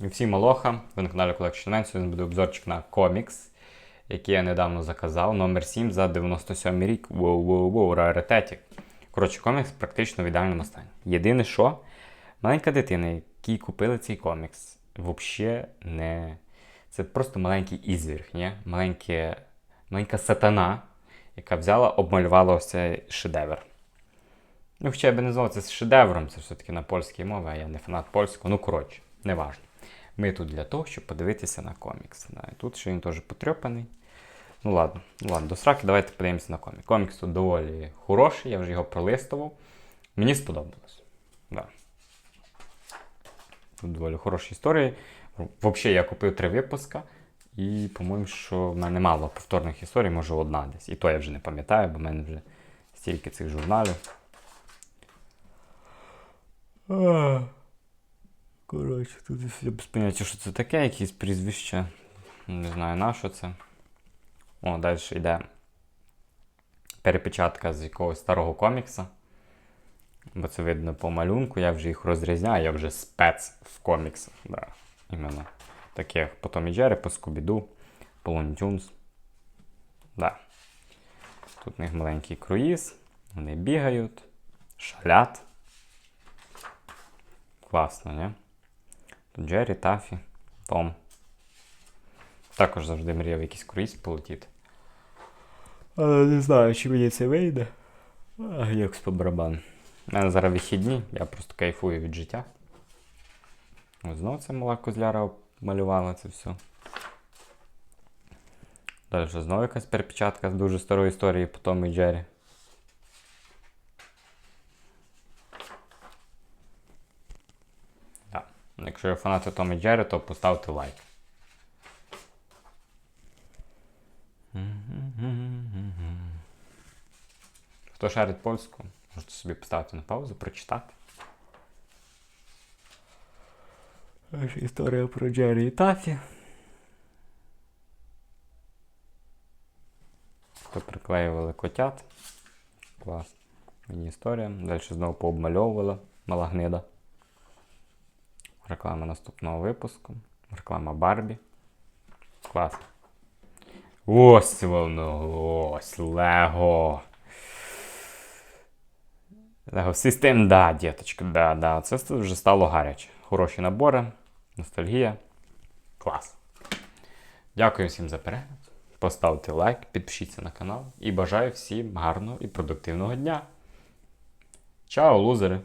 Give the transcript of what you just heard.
Всім алоха, ви на каналі Collection Man. Сьогодні буде обзорчик на комікс, який я недавно заказав. Номер 7 за 97 рік. Воу-воу-воу, раритетик. Коротше, комікс практично в ідеальному стані. Єдине, що маленька дитина, якій купили цей комікс, взагалі не. Це просто маленький ізвір, ні? Маленьке... маленька сатана, яка взяла, обмалювала ось цей шедевр. Ну, хоча я би не назвав це шедевром, це все-таки на польській мові, а я не фанат польського. Ну, коротше, неважно. Ми тут для того, щоб подивитися на комікс. Да. І тут ще він теж потрьопаний. Ну ладно, ну ладно, до сраки, давайте подивимося на комікс. Комікс тут доволі хороший, я вже його пролистував. Мені сподобалось. Да. Тут доволі хороші історії. Взагалі, я купив три випуска, і, по-моєму, що в мене мало повторних історій, може одна десь. І то я вже не пам'ятаю, бо в мене вже стільки цих журналів. Коротше, тут я без поняття, що це таке, якісь прізвища. Не знаю на що це. О, далі йде перепечатка з якогось старого комікса. Бо це видно по малюнку, я вже їх розрізняю, я вже спец в коміксах. Да. Іменно таких по Том і Джері, по Скубіду, по Tunes. Да. Тут у них маленький круїз, вони бігають, шалять. Класно, не? Джері, Тафі, Том. Також завжди мріяв якийсь круїз полетіти. Але не знаю, чи мені це вийде. А, як по барабан. У мене зараз вихідні, я просто кайфую від життя. Ось знову це мала козляра малювала це все. Далі знову якась перепечатка з дуже старої історії по Тому і Джері. Да. Якщо ви фанати Том і Джері, то поставте лайк. Хто шарить польську, можете собі поставити на паузу, прочитати. Історія про Джері і Тафі. Хто приклеювали котят. Клас. Мені історія. Далі знову пообмальовувала мала гнида. Реклама наступного випуску. Реклама Барбі. Клас. Ось воно. Ось Лего. Лего System, да, діточка, да, да. Це вже стало гаряче. Хороші набори, ностальгія. Клас. Дякую всім за перегляд. Поставте лайк, підпишіться на канал і бажаю всім гарного і продуктивного дня. Чао, лузери!